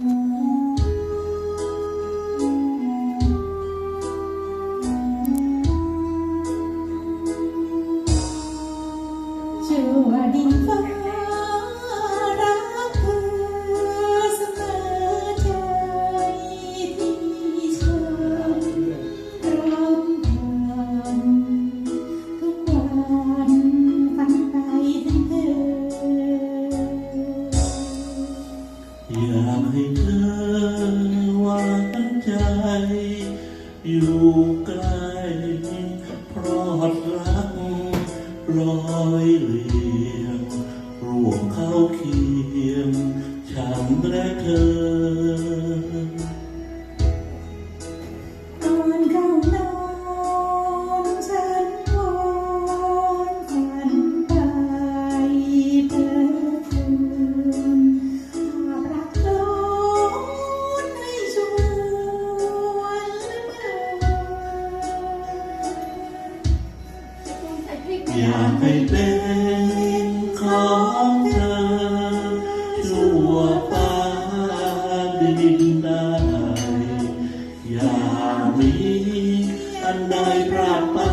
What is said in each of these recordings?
ชั่วดิ อยากให้เธอวางใจ อยู่ใกล้เพราะรักรอยเหลี่ยงร่วมเข้าเคียงฉันและเธอ อยากให้เป็นของเธอชั่วฟ้าดินได้อย่ามีอันใดพลาดไป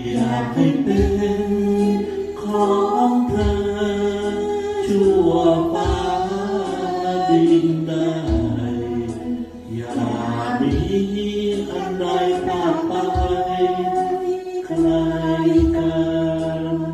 อยากให้เป็นของเธอ ชั่วฟ้าดินได้ อย่ามีอันใดพลาดไปใกลกัน